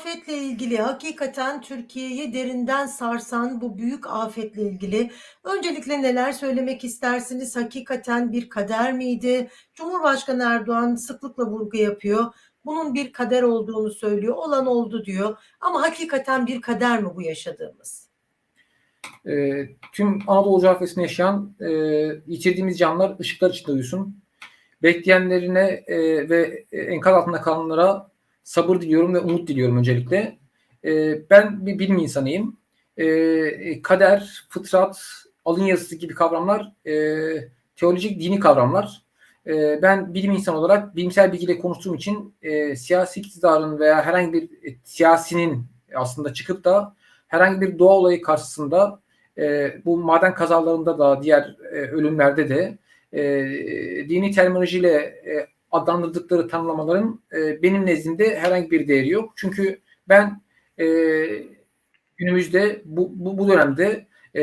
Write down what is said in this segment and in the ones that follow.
Afetle ilgili hakikaten Türkiye'yi derinden sarsan bu büyük afetle ilgili öncelikle neler söylemek istersiniz? Hakikaten bir kader miydi? Cumhurbaşkanı Erdoğan sıklıkla vurgu yapıyor. Bunun bir kader olduğunu söylüyor. Olan oldu diyor. Ama hakikaten bir kader mi bu yaşadığımız? E, tüm Anadolu coğrafyasında yaşayan e, yitirdiğimiz canlar ışıklar içinde uyusun. Bekleyenlerine e, ve enkaz altında kalanlara sabır diliyorum ve umut diliyorum öncelikle. E, ben bir bilim insanıyım. E, kader, fıtrat, alın yazısı gibi kavramlar e, teolojik dini kavramlar. E, ben bilim insanı olarak bilimsel bilgiyle konuştuğum için e, siyasi iktidarın veya herhangi bir e, siyasinin aslında çıkıp da herhangi bir doğa olayı karşısında bu maden kazalarında da diğer ölümlerde de dini terminolojiyle adlandırdıkları tanımlamaların e, benim nezdimde herhangi bir değeri yok. Çünkü ben e, günümüzde bu, bu, bu dönemde e,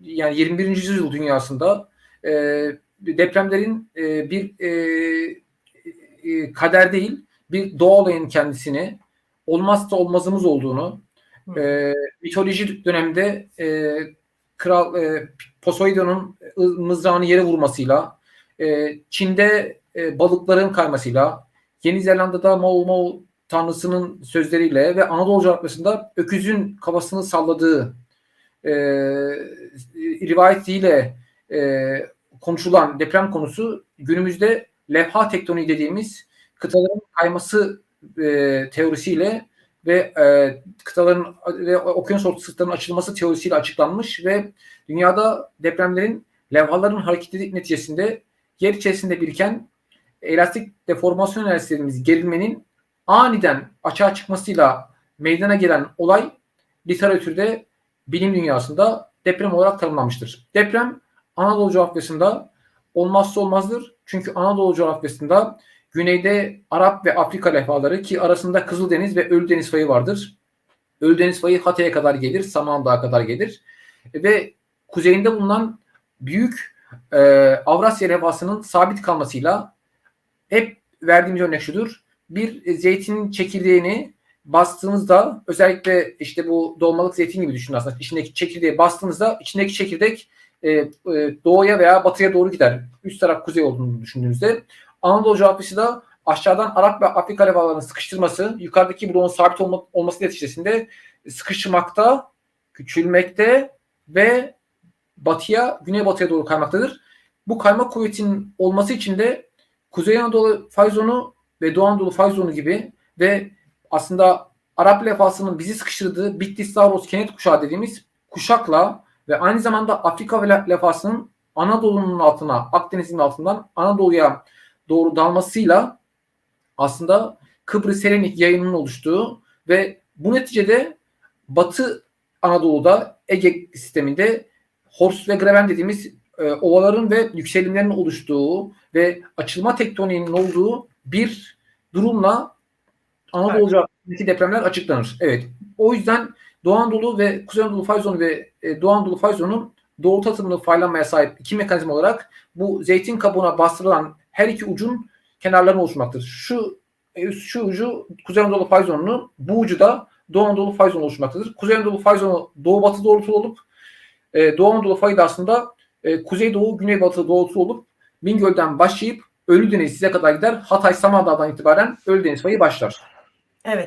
yani 21. yüzyıl dünyasında e, depremlerin e, bir e, e, kader değil bir doğa olayın kendisini olmazsa olmazımız olduğunu e, mitolojik dönemde e, kral e, Poseidon'un mızrağını yere vurmasıyla e, Çin'de e, balıkların kaymasıyla Yeni Zelanda'da Mao Mao tanrısının sözleriyle ve Anadolu coğrafyasında öküzün kafasını salladığı e, rivayetiyle e, konuşulan deprem konusu günümüzde levha tektoniği dediğimiz kıtaların kayması e, teorisiyle ve e, kıtaların ve okyanus orta sırtlarının açılması teorisiyle açıklanmış ve dünyada depremlerin levhaların hareketi neticesinde yer içerisinde biriken elastik deformasyon enerjisi gerilmenin aniden açığa çıkmasıyla meydana gelen olay literatürde bilim dünyasında deprem olarak tanımlanmıştır. Deprem Anadolu coğrafyasında olmazsa olmazdır. Çünkü Anadolu coğrafyasında güneyde Arap ve Afrika levhaları ki arasında Kızıldeniz ve Ölüdeniz fayı vardır. Ölüdeniz fayı Hatay'a kadar gelir, Samandağ'a kadar gelir. Ve kuzeyinde bulunan büyük e, Avrasya levhasının sabit kalmasıyla hep verdiğimiz örnek şudur. Bir zeytinin çekirdeğini bastığınızda özellikle işte bu dolmalık zeytin gibi düşünün aslında. İçindeki çekirdeği bastığınızda içindeki çekirdek e, e, doğuya veya batıya doğru gider. Üst taraf kuzey olduğunu düşündüğünüzde. Anadolu coğrafyası da aşağıdan Arap ve Afrika levhalarının sıkıştırması, yukarıdaki bloğun sabit olma, olması neticesinde sıkışmakta, küçülmekte ve batıya, güneybatıya doğru kaymaktadır. Bu kayma kuvvetinin olması için de Kuzey Anadolu fay zonu ve Doğu Anadolu fay zonu gibi ve aslında Arap levhasının bizi sıkıştırdığı Bitlis Zavros Kenet kuşağı dediğimiz kuşakla ve aynı zamanda Afrika levhasının Anadolu'nun altına, Akdeniz'in altından Anadolu'ya doğru dalmasıyla aslında Kıbrıs Selenik yayınının oluştuğu ve bu neticede Batı Anadolu'da Ege sisteminde Horst ve Graben dediğimiz e, ovaların ve yükselimlerin oluştuğu ve açılma tektoniğinin olduğu bir durumla Anadolu coğrafyasındaki depremler açıklanır. Evet. O yüzden Doğu Anadolu ve Kuzey Anadolu fay zonu ve e, Doğu Anadolu fay zonunun doğrultu atımlı faylanmaya sahip iki mekanizma olarak bu zeytin kabuğuna bastırılan her iki ucun kenarlarını oluşturmaktadır. Şu e, şu ucu Kuzey Anadolu fay zonunu, bu ucu da Doğu Anadolu fay zonu oluşturmaktadır. Kuzey Anadolu fay zonu doğu batı doğrultulu olup e, Doğu Anadolu fayı da aslında e, kuzey doğu güney batı doğrultulu olup Bingöl'den başlayıp Ölüdeniz size kadar gider. Hatay Samandağ'dan itibaren Ölüdeniz fayı başlar. Evet.